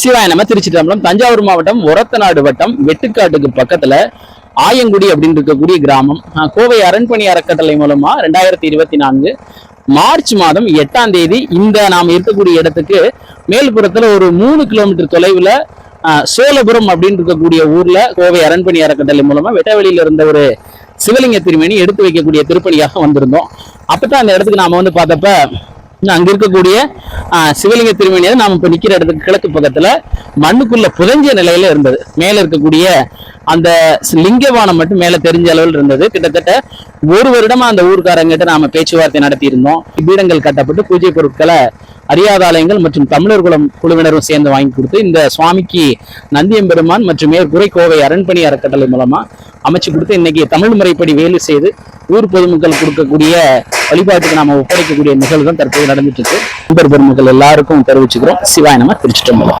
சிவாய நம்ம திருச்சி தஞ்சாவூர் மாவட்டம் ஒரத்தநாடு வட்டம் வெட்டுக்காட்டுக்கு பக்கத்துல ஆயங்குடி அப்படின்னு இருக்கக்கூடிய கிராமம். கோவை அரண்பணி அறக்கட்டளை மூலமா ரெண்டாயிரத்தி இருபத்தி நான்கு மார்ச் மாதம் எட்டாம் தேதி இந்த நாம் இருக்கக்கூடிய இடத்துக்கு மேல்புறத்துல ஒரு மூணு கிலோமீட்டர் தொலைவுல சோழபுரம் அப்படின்னு இருக்கக்கூடிய ஊர்ல கோவை அரண்பணி அறக்கட்டளை மூலமா வெட்டவெளியில இருந்த ஒரு சிவலிங்க திருமணி எடுத்து வைக்கக்கூடிய திருப்பணியாக வந்திருந்தோம். அப்பதான் அந்த இடத்துக்கு நாம வந்து பார்த்தப்ப அங்க இருக்கக்கூடிய சிவலிங்க திருமணியை நாம இப்ப நிக்கிற இடத்துக்கு கிழக்கு பக்கத்துல மண்ணுக்குள்ள புதைஞ்ச நிலையில இருந்தது. மேல இருக்கக்கூடிய அந்த லிங்கவானம் மட்டும் மேல தெரிஞ்ச அளவில் இருந்தது. கிட்டத்தட்ட ஒரு வருடமா அந்த ஊர்க்காரங்கிட்ட நாம பேச்சுவார்த்தை நடத்தி இருந்தோம் பீடங்கள் கட்டப்பட்டு பூஜை பொருட்களை அறியாதாலயங்கள் மற்றும் தமிழர் குலம் குழுவினரும் சேர்ந்து வாங்கி கொடுத்து இந்த சுவாமிக்கு நந்தியம்பெருமான் மற்றும் மேற்குறை கோவை அரண்பணி அறக்கட்டளை மூலமா அமைச்சு கொடுத்து இன்னைக்கு தமிழ் முறைப்படி வேலை செய்து ஊர் பொதுமக்கள் கொடுக்கக்கூடிய வழிபாட்டுக்கு நாம ஒப்படைக்கக்கூடிய நிகழ்வு தான் தற்போது நடந்துட்டு இருக்கு. நண்பர் பெருமக்கள் எல்லாருக்கும் தெரிவிச்சுக்கிறோம். சிவாயனமா நம்ம